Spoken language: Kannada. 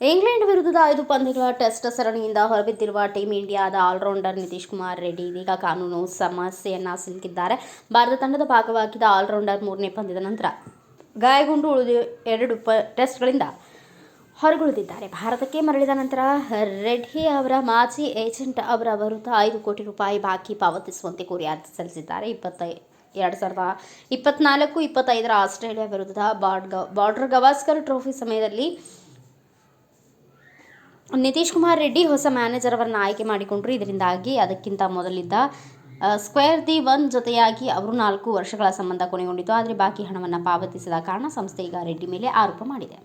ಇಂಗ್ಲೆಂಡ್ ವಿರುದ್ಧದ ಐದು ಪಂದ್ಯಗಳ ಟೆಸ್ಟ್ ಸರಣಿಯಿಂದ ಹೊರಬಿದ್ದಿರುವ ಟೀಂ ಇಂಡಿಯಾದ ಆಲ್ರೌಂಡರ್ ನಿತೀಶ್ ಕುಮಾರ್ ರೆಡ್ಡಿ ಇದೀಗ ಕಾನೂನು ಸಮಸ್ಯೆಯನ್ನು ಸಿಲುಕಿದ್ದಾರೆ. ಭಾರತ ತಂಡದ ಭಾಗವಾಗಿದ್ದ ಆಲ್ರೌಂಡರ್ ಮೂರನೇ ಪಂದ್ಯದ ನಂತರ ಗಾಯಗೊಂಡು ಉಳಿದ ಎರಡು ಪ ಟೆಸ್ಟ್ಗಳಿಂದ ಹೊರಗುಳಿದಿದ್ದಾರೆ. ಭಾರತಕ್ಕೆ ಮರಳಿದ ನಂತರ ರೆಡ್ಡಿ ಅವರ ಮಾಜಿ ಏಜೆಂಟ್ ಅವರ ವಿರುದ್ಧ ಐದು ಕೋಟಿ ರೂಪಾಯಿ ಬಾಕಿ ಪಾವತಿಸುವಂತೆ ಕೋರಿ ಅರ್ಜಿ ಸಲ್ಲಿಸಿದ್ದಾರೆ. ಇಪ್ಪತ್ತೈ ಎರಡು ಸಾವಿರದ ಇಪ್ಪತ್ನಾಲ್ಕು ಇಪ್ಪತ್ತೈದರ ಆಸ್ಟ್ರೇಲಿಯಾ ವಿರುದ್ಧದ ಬಾರ್ಡ್ ಬಾರ್ಡರ್ ಗವಾಸ್ಕರ್ ಟ್ರೋಫಿ ಸಮಯದಲ್ಲಿ ನಿತೀಶ್ ಕುಮಾರ್ ರೆಡ್ಡಿ ಹೊಸ ಮ್ಯಾನೇಜರ್ ಅವರನ್ನು ಆಯ್ಕೆ ಮಾಡಿಕೊಂಡರು. ಇದರಿಂದಾಗಿ ಅದಕ್ಕಿಂತ ಮೊದಲಿದ್ದ ಸ್ಕ್ವೇರ್ ದಿ ಒನ್ ಜೊತೆಯಾಗಿ ಅವರು ನಾಲ್ಕು ವರ್ಷಗಳ ಸಂಬಂಧ ಕೊನೆಗೊಂಡಿತು ಆದರೆ ಬಾಕಿ ಹಣವನ್ನು ಪಾವತಿಸದ ಕಾರಣ ಸಂಸ್ಥೆ ಈಗ ರೆಡ್ಡಿ ಮೇಲೆ ಆರೋಪ ಮಾಡಿದೆ.